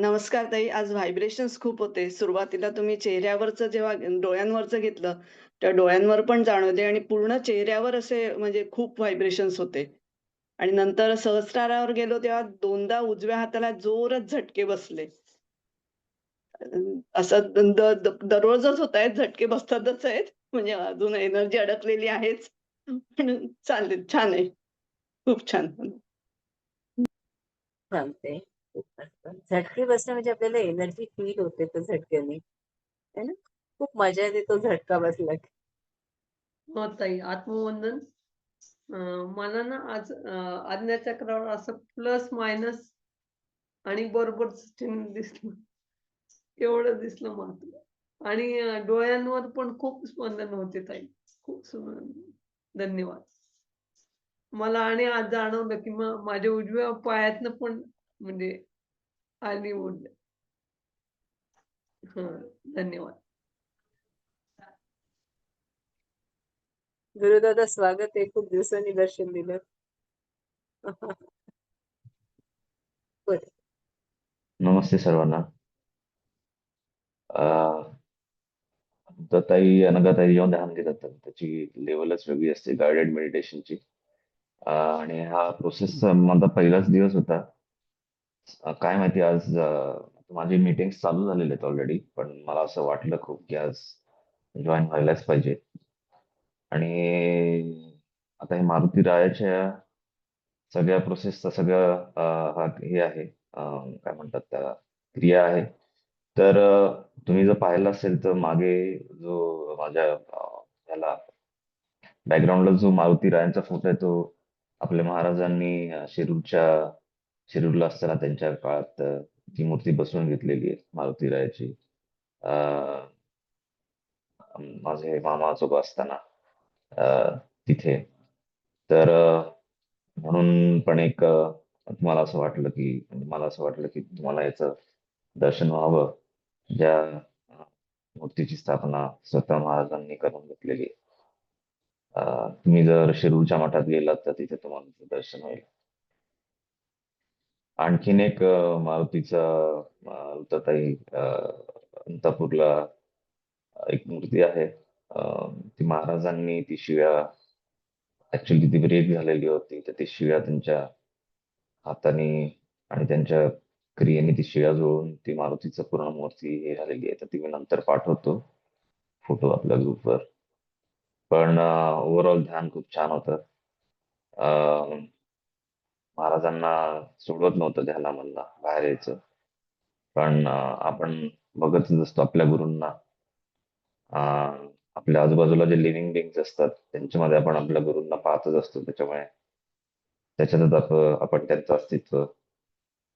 नमस्कार ताई. आज व्हायब्रेशन्स खूप होते. सुरुवातीला तुम्ही चेहऱ्यावरचं जेव्हा डोळ्यांवरचं घेतलं, तेव्हा डोळ्यांवर पण जाणवले आणि पूर्ण चेहऱ्यावर असे म्हणजे खूप व्हायब्रेशन्स होते. आणि नंतर सहस्रारावर गेलो तेव्हा दोनदा उजव्या हाताला जोरच झटके बसले. असं दररोजच होत आहेत दररोजच झटके बसतातच आहेत. म्हणजे अजून एनर्जी अडकलेली आहेच. पण चालेल छान आहे. खूप छान. चालतंय. झटके बसणे म्हणजे आपल्याला एनर्जी फील होते त्या झटक्याने. है ना? खूप मजा येते तो झटका बसला की. हो ताई, आत्मवंदन. अ, मला ना आज आज्ञाचक्रावर असं प्लस मायनस आणि बरोबर चिन्ह दिसलं. एवढं दिसलं मात्र. आणि डोळ्यांवर पण खूप स्पंदन होते ताई. खूप धन्यवाद. मला आणि आज जाणवलं की मग माझ्या उजव्या पायातनं पण म्हणजे आली ऊर्जा. हं, धन्यवाद. गुरुदादा स्वागत आहे. खूप दिवसांनी दर्शन दिलं. नमस्ते सर्वांना. अ, दत्ताई, अनघाताई जेव्हा ध्यान घेतात तर त्याची लेव्हलच वेगळी असते गाईडेड मेडिटेशनची. आणि हा प्रोसेसचा माझा पहिलाच दिवस होता. काय माहिती आज माझे माझी मीटिंग्स चालू झालेले आहेत ऑलरेडी. पण मला असं वाटलं खूप की आज जॉइन व्हायलाच पाहिजे. आणि आता हे मारुती रायाच्या सगळ्या प्रोसेसचा सगळं हा हे आहे काय म्हणतात त्याला क्रिया आहे. तर तुम्ही जर पाहिलं असेल तर मागे जो माझ्या अ, ह्याला बॅकग्राऊंडला जो मारुती रायांचा फोटो आहे तो आपल्या महाराजांनी शिरूरच्या शिरूरला असताना त्यांच्या काळात ती मूर्ती बसवून घेतलेली आहे मारुती रायाची. माझे मामा-आजोबा असताना तिथे. तर म्हणून पण एक तुम्हाला असं वाटलं की म्हणजे मला असं वाटलं की तुम्हाला याचं दर्शन व्हावं. ज्या मूर्तीची स्थापना स्वतः महाराजांनी करून घेतलेली आहे. तुम्ही जर शिरूरच्या मठात गेलात तर तिथे तुम्हाला दर्शन होईल. आणखीन एक मारुतीचा मारुताताई अंतापूरला एक मूर्ती आहे. ती महाराजांनी ती शिव्या ऍक्च्युली ती ब्रेक झालेली होती. तर ती शिव्या त्यांच्या हाताने आणि त्यांच्या क्रियेने ती शिव्या जुळून ती मारुतीचं पूर्ण मूर्ती हे झालेली आहे. तर ती मी नंतर पाठवतो फोटो आपल्या ग्रुपवर. पण ओव्हरऑल ध्यान खूप छान होतं. महाराजांना सोडवत नव्हतं ध्यानामधनं बाहेर यायचं. पण आपण बघतच असतो आपल्या गुरूंना. आपल्या आजूबाजूला जे लिव्हिंग बिंग्स असतात त्यांच्यामध्ये आपण आपल्या गुरूंना पाहतच असतो. त्याच्यामुळे त्याच्यातच आप आपण त्यांचं अस्तित्व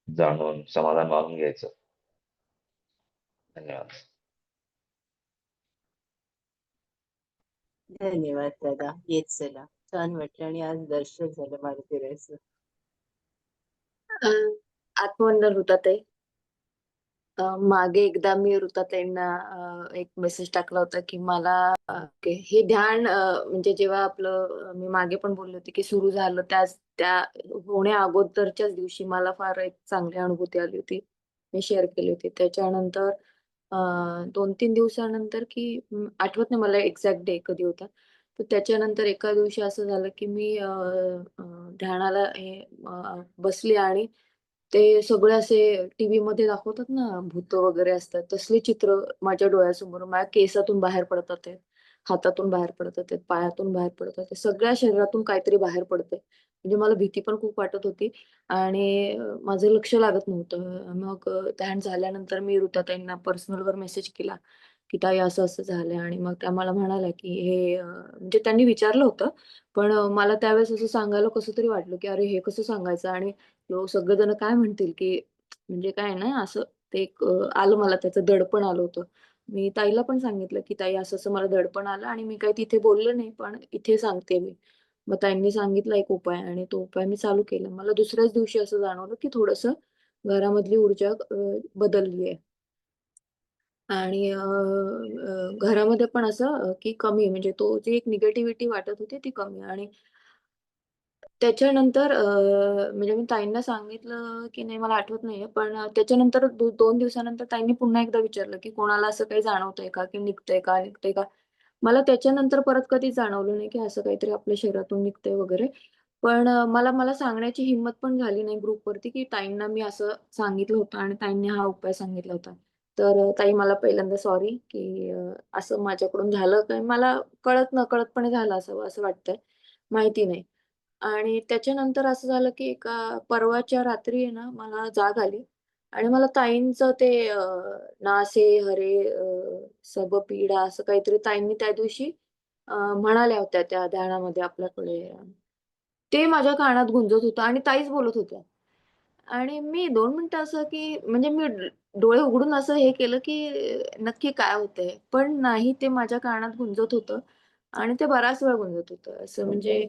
जाणून समाधान मानून घ्यायचं. धन्यवाद. धन्यवाद दादा. येत चला. छान वाटलं आणि आज दर्शन झालं मारुती रायचं अ, आत्मवंदन ऋताताई. मागे एकदा मी ऋताताईंना एक मेसेज टाकला होता की मला हे ध्यान म्हणजे जेव्हा आपलं मी मागे पण बोलले होते की सुरू झालं त्याच त्या होण्या अगोदरच्याच दिवशी मला फार एक चांगली अनुभूती आली होती. मी शेअर केली होती. त्याच्यानंतर दोन तीन दिवसानंतर की आठवत नाही मला एक्झॅक्ट डे कधी होता. त्याच्यानंतर एका दिवशी असं झालं की मी ध्यानाला हे बसली आणि ते सगळे असे टीव्ही मध्ये दाखवतात ना, भूत वगैरे असतात, तसले चित्र माझ्या डोळ्यासमोर माझ्या केसातून बाहेर पडतात आहेत, हातातून बाहेर पडतात आहेत, पायातून बाहेर पडतात आहेत. सगळ्या शरीरातून काहीतरी बाहेर पडतंय. म्हणजे मला भीती पण खूप वाटत होती आणि माझं लक्ष लागत नव्हतं. मग ध्यान झाल्यानंतर मी ऋताताईंना पर्सनलवर मेसेज केला, की "ताई असं-असं झालंय" आणि मग त्या मला म्हणाल्या, की हे म्हणजे त्यांनी विचारलं होतं, पण मला त्यावेळेस असं सांगायला कसं तरी वाटलं, की "अरे, हे कसं सांगायचं?" आणि लोक सगळेजण काय म्हणतील, की म्हणजे काय ना असं ते एक आलं मला त्याचं दडपण आलं होतं. मी ताईला पण सांगितलं, की "ताई असं-असं मला दडपण आलं आणि मी काही तिथे बोलले नाही, पण इथे सांगते मी." मग ताईंनी सांगितला एक उपाय आणि तो उपाय मी चालू केला. मला दुसऱ्याच दिवशी असं जाणवलं, की थोडस घरामधली ऊर्जा बदलली आहे. आणि अ, अ, घरामध्ये पण असं की कमी म्हणजे तो जी एक निगेटिव्हिटी वाटत होती ती कमी आणि त्याच्यानंतर अ, म्हणजे मी ताईंना सांगितलं की नाही मला आठवत नाहीये. पण अ, त्याच्यानंतर दो 2 दिवसानंतर ताईंनी पुन्हा एकदा विचारलं, की "कोणाला असं काही जाणवतंय का? की निघतंय का? निघतंय का?" मला त्याच्यानंतर परत कधीच जाणवलं नाही, की असं काहीतरी आपल्या शरीरातून निघतंय वगैरे. पण अ, मला मला सांगण्याची हिंमत पण झाली नाही ग्रुपवरती, की ताईंना मी असं सांगितलं होतं आणि ताईंनी हा उपाय सांगितला होता. तर ताई मला पहिल्यांदा सॉरी, की असं माझ्याकडून झालं काय मला कळत नकळतपणे झालं असावं असं वाटतंय. माहिती नाही. आणि त्याच्यानंतर असं झालं, की एका परवाच्या रात्री आहे ना, मला जाग आली आणि मला ताईंचं ते "नासे हरे सब पीडा" असं काहीतरी ताईंनी त्या दिवशी म्हणाल्या होत्या त्या ध्यानामध्ये आपल्याकडे. ते माझ्या कानात गुंजत होतं आणि ताईच बोलत होत्या. आणि मी दोन मिनिटं असं, की म्हणजे मी डोळे उघडून असं हे केलं, की नक्की काय होतंय? पण नाही ते माझ्या कानात गुंजत होतं आणि ते बराच वेळ गुंजत होतं. असं म्हणजे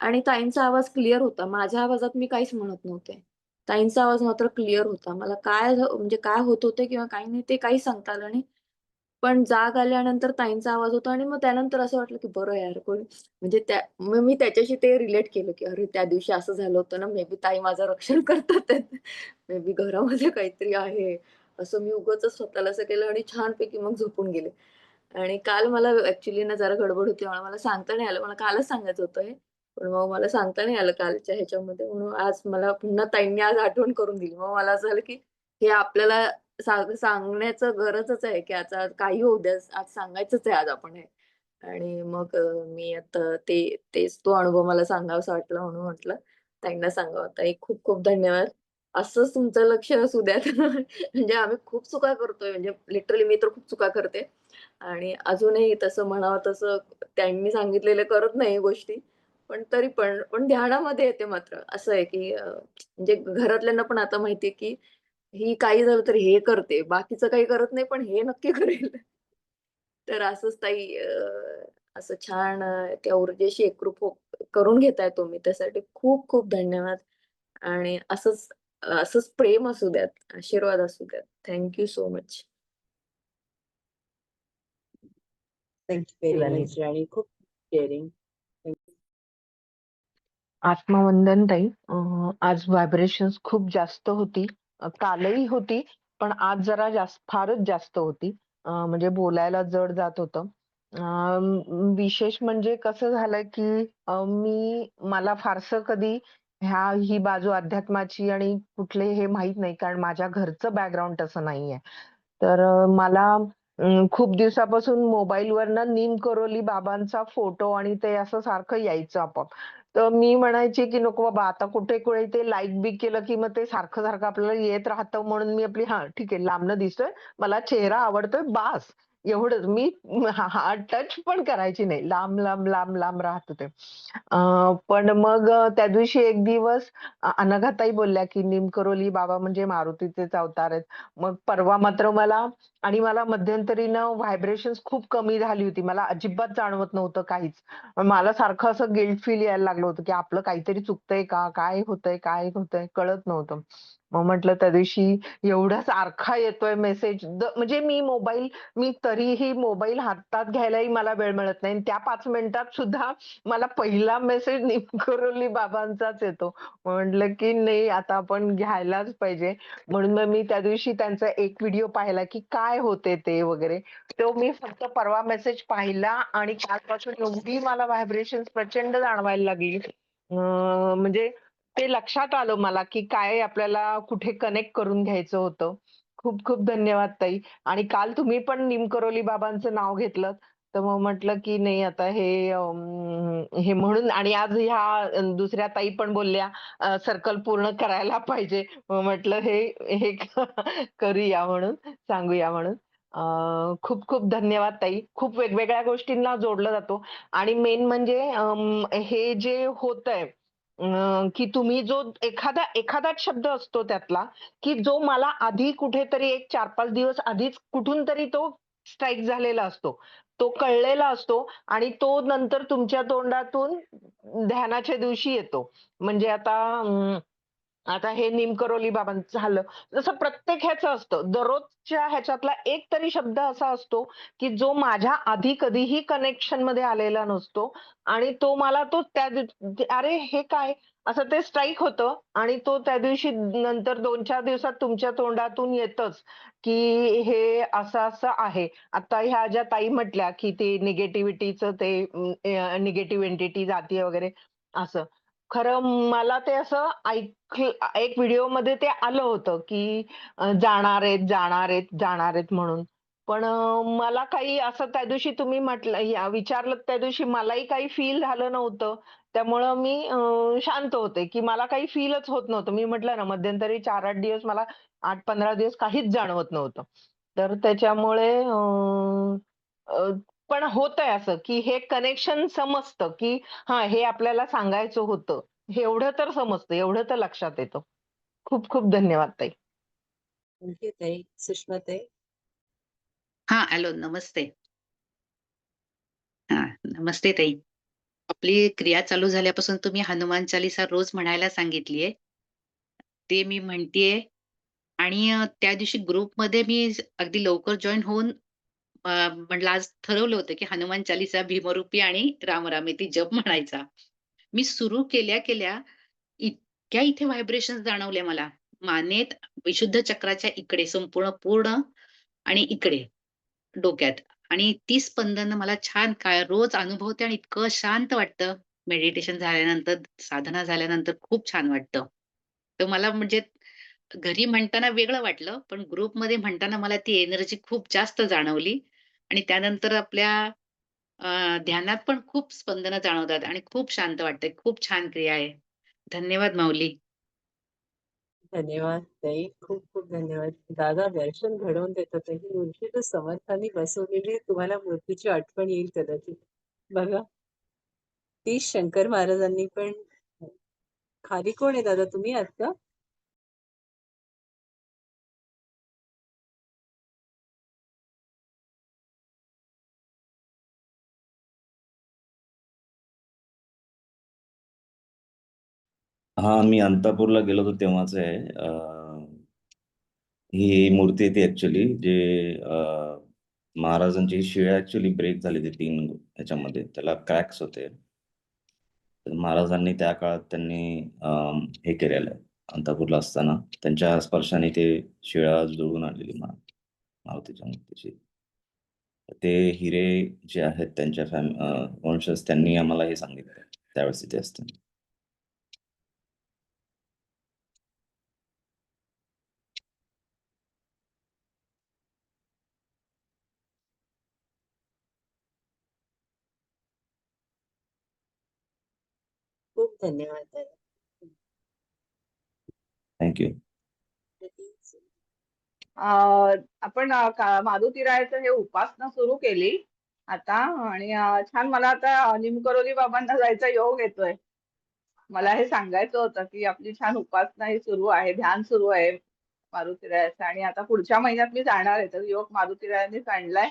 आणि ताईंचा आवाज क्लिअर होता. माझ्या आवाजात मी काहीच म्हणत नव्हते. ताईंचा आवाज मात्र क्लिअर होता. मला काय म्हणजे काय होत होतं किंवा काही नाही ते काहीच सांगता आलं नाही. पण जाग आल्यानंतर ताईंचा आवाज होता आणि मग त्यानंतर असं वाटलं, की बरं यार कोण म्हणजे त्या मग मी त्याच्याशी ते रिलेट केलं, की अरे त्या दिवशी असं झालं होतं ना, मे बी ताई माझं रक्षण करतात मे बी घरामध्ये काहीतरी आहे. असं मी उगच स्वतःला असं केलं आणि छानपैकी मग झोपून गेले. आणि काल मला ऍक्च्युली ना जरा गडबड होती म्हणून मला सांगता नाही आलं. मला कालच सांगायचं होतं हे. पण मग मला सांगता नाही आलं कालच्या ह्याच्यामध्ये. म्हणून आज मला पुन्हा ताईंनी आज आठवण करून दिली. मग मला असं झालं, की हे आपल्याला सांगण्याचं गरजच आहे, की आता काही होऊ द्या, आज सांगायचंच आहे आज आपण हे. आणि मग मी आता ते तेच तो अनुभव मला सांगावासा वाटला म्हणून म्हटलं त्यांना सांगावं. ताई खूप खूप धन्यवाद. असंच तुमचं लक्ष असू द्यात. म्हणजे आम्ही खूप चुका करतोय म्हणजे लिटरली मी तर खूप चुका करते आणि अजूनही तसं म्हणावं तसं त्यांनी सांगितलेलं करत नाही गोष्टी. पण तरी पण, पण ध्यानामध्ये येते मात्र. असं आहे, की म्हणजे घरातल्यांना पण आता माहितीये की ही काही झालं तर हे करते. बाकीचं काही करत नाही, पण हे नक्की करेल. तर असंच ताई असं छान त्या ऊर्जेशी एकरूप हो करून घेताय तुम्ही त्यासाठी खूप खूप धन्यवाद. आणि असंच असंच प्रेम असू द्यात, आशीर्वाद असू द्यात. Thank you so much. आणि खूप केअरिंग. आत्मवंदन ताई. आज व्हायब्रेशन्स खूप जास्त होती. कालही होती, पण आज जरा जास्त फारच जास्त होती. म्हणजे बोलायला जड जात होतं. विशेष म्हणजे कसं झालं, की मी मला फारसं कधी ह्या ही बाजू अध्यात्माची आणि कुठले हे माहीत नाही, कारण माझ्या घरचं बॅकग्राऊंड तसं नाहीये. तर मला खूप दिवसापासून मोबाईलवरनं नीम करोली बाबांचा फोटो आणि ते असं सारखं यायचं आपोआप. तर मी म्हणायची, की "नको बाबा आता कुठे कुठे ते लाईक बी केलं, की मग ते सारखं-सारखं आपल्याला येत राहतं म्हणून मी आपली हां, ठीक आहे लांबनं दिसतोय, मला चेहरा आवडतोय बास." एवढंच. मी हा टच पण करायची नाही. लांब, लांब, लांब, लांब राहत होते. पण मग त्या दिवशी एक दिवस अनघाताई बोलल्या, की "निमकरोली बाबा म्हणजे मारुतीचेच अवतार आहेत." मग परवा मात्र मला आणि मला मध्यंतरीनं व्हायब्रेशन्स खूप कमी झाली होती. मला अजिबात जाणवत नव्हतं काहीच. मला सारखं असं गिल्ट फील यायला लागलं होतं, की आपलं काहीतरी चुकतंय का? काय होतंय? काय होतंय? कळत नव्हतं. मग म्हटलं त्या दिवशी एवढा सारखा येतोय मेसेज म्हणजे मी मोबाईल मी तरीही मोबाईल हातात घ्यायलाही मला वेळ मिळत नाही आणि त्या पाच मिनिटात सुद्धा मला पहिला मेसेज निमकरोली बाबांचाच येतो. म्हटलं, की नाही आता आपण घ्यायलाच पाहिजे. म्हणून मग मी त्या दिवशी त्यांचा एक व्हिडिओ पाहिला, की काय होते ते वगैरे. तो मी फक्त परवा मेसेज पाहिला आणि कालपासून एवढी मला व्हायब्रेशन प्रचंड जाणवायला लागली. म्हणजे ते लक्षात आलं मला, की काय आपल्याला कुठे कनेक्ट करून घ्यायचं होतं. खूप खूप धन्यवाद ताई. आणि काल तुम्ही पण निमकरोली बाबांचं नाव घेतलंत. तर मग म्हटलं, की नाही आता हे अं, हे म्हणून आणि आज ह्या दुसऱ्या ताई पण बोलल्या सर्कल पूर्ण करायला पाहिजे. मग म्हटलं हे हे करूया म्हणून, सांगूया म्हणून. अ, खूप खूप धन्यवाद ताई. खूप वेगवेगळ्या गोष्टींना जोडलं जातो आणि मेन म्हणजे अं, हे जे होतंय अ, की तुम्ही जो एखादा एखादाच शब्द असतो त्यातला, की जो मला आधी कुठेतरी एक 4-5 दिवस आधीच कुठून तरी तो स्ट्राइक झालेला असतो. तो कळलेला असतो आणि तो नंतर तुमच्या तोंडातून ध्यानाच्या दिवशी येतो. म्हणजे आता अं, आता हे निमकरोली बाबांचं झालं. जसं प्रत्येक ह्याचं असतं. दररोजच्या ह्याच्यातला एक तरी शब्द असा असतो की जो माझ्या आधी कधीही कनेक्शनमध्ये आलेला नसतो आणि तो मला तो त्या अरे हे काय? असं ते स्ट्राईक होतं आणि तो त्या दिवशी नंतर दोन चार दिवसात तुमच्या तोंडातून येतच की हे असं असं आहे. आता ह्या ज्या ताई म्हटल्या की ते निगेटिव्हिटीचं ते निगेटिव्ह एंटिटी जाती वगैरे असं. खरं मला ते असं ऐक एक व्हिडिओमध्ये ते आलं होतं की जाणार आहेत जाणार आहेत जाणार आहेत म्हणून. पण मला काही असं त्या दिवशी तुम्ही म्हटलं या- विचारलं त्या दिवशी मलाही काही फील झालं नव्हतं. त्यामुळं मी शांत होते की मला काही फीलच होत नव्हतं. मी म्हटलं ना मध्यंतरी चार आठ दिवस मला आठ पंधरा दिवस काहीच जाणवत नव्हतं. तर त्याच्यामुळे पण होतंय असं की हे कनेक्शन समजतं की हा हे आपल्याला सांगायचं होतं. हे एवढं तर समजतं एवढं तर लक्षात येतं. खूप खूप धन्यवाद ताई. थँक्यू ताई. सुषमा ताई. हा हॅलो नमस्ते. हा नमस्ते ताई. आपली क्रिया चालू झाल्यापासून तुम्ही हनुमान चालीसा रोज म्हणायला सांगितलीये. ते मी म्हणतीये. आणि त्या दिवशी ग्रुपमध्ये मी अगदी लवकर जॉईन होऊन म्हणलं आज ठरवलं होतं की हनुमान चालीसा भीमरूपी आणि रामरामेती जप म्हणायचा. मी सुरू केल्या केल्या इतक्या इथे व्हायब्रेशन जाणवले मला. मानेत विशुद्ध चक्राच्या इकडे संपूर्ण पूर्ण आणि इकडे डोक्यात. आणि ती स्पंदन मला छान काय रोज अनुभवते आणि इतकं शांत वाटतं. मेडिटेशन झाल्यानंतर साधना झाल्यानंतर खूप छान वाटतं. तर मला म्हणजे घरी म्हणताना वेगळं वाटलं पण ग्रुपमध्ये म्हणताना मला ती एनर्जी खूप जास्त जाणवली. आणि त्यानंतर आपल्या ध्यानात पण खूप स्पंदनं जाणवतात आणि खूप शांत वाटते खूप छान क्रिया आहे. धन्यवाद माऊली. धन्यवाद. ताई खूप खूप धन्यवाद. दादा दर्शन घडवून देतात ही मूर्ती तर समर्थांनी बसवलेली. तुम्हाला मूर्तीची आठवण येईल कदाचित. बघा. ती शंकर महाराजांनी पण. खाली कोण आहे दादा? तुम्ही आहात हा मी अंतापूरला गेलो होतो तेव्हाच आहे. अ ही मूर्ती आहे ती ऍक्च्युली जे महाराजांची शिळा ऍक्च्युली ब्रेक झाली ती तीन ह्याच्यामध्ये. त्याला क्रॅक्स होते. तर महाराजांनी त्या काळात त्यांनी हे केलेलं आहे. अंतापूरला असताना त्यांच्या स्पर्शाने ते शिळा जुळून आणलेली मा मारुतीच्या मूर्तीची. ते हिरे जे आहेत त्यांच्या फॅम वंशज त्यांनी आम्हाला हे सांगितलं. त्यावेळेस तिथे असताना खूप धन्यवाद थँक्यू अं, आपण अं, का- मारुतीरायाचं हे उपासना सुरू केली. आता आणि अं, छान मला आता निमकरोली बाबांना जायचा योग येतोय. मला हे सांगायचं होतं की आपली छान उपासना ही सुरू आहे ध्यान सुरू आहे मारुतीरायाचं आणि आता पुढच्या महिन्यात मी जाणार आहे तर योग मारुतीरायांनीच आणलाय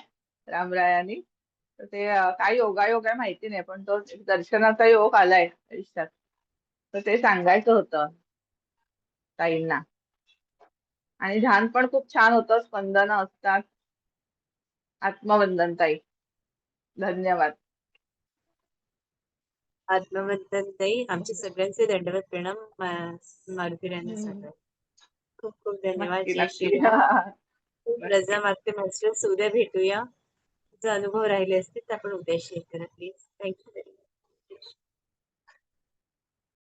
रामरायांनी. तर ते अं, काय योगायोग आहे माहिती नाही पण तो एक दर्शनाचा योग आलाय आयुष्यात. तर ते सांगायचं होतं ताईंना. आणि ध्यान पण खूप छान होतं. स्पंदनं असतात. आत्मवंदन ताई. धन्यवाद. आत्मवंदन ताई. आमचे सगळ्यांचे दंडवत प्रणाम मा- मारुतीरायांना हम्म. सांगा खूप खूप धन्यवाद. जय श्रीराम. खूप रजा मागते मास्टर्स उद्या भेटूया. जर अनुभव राहिले असतील तर आपण उद्या शेअर करा प्लीज थँक्यू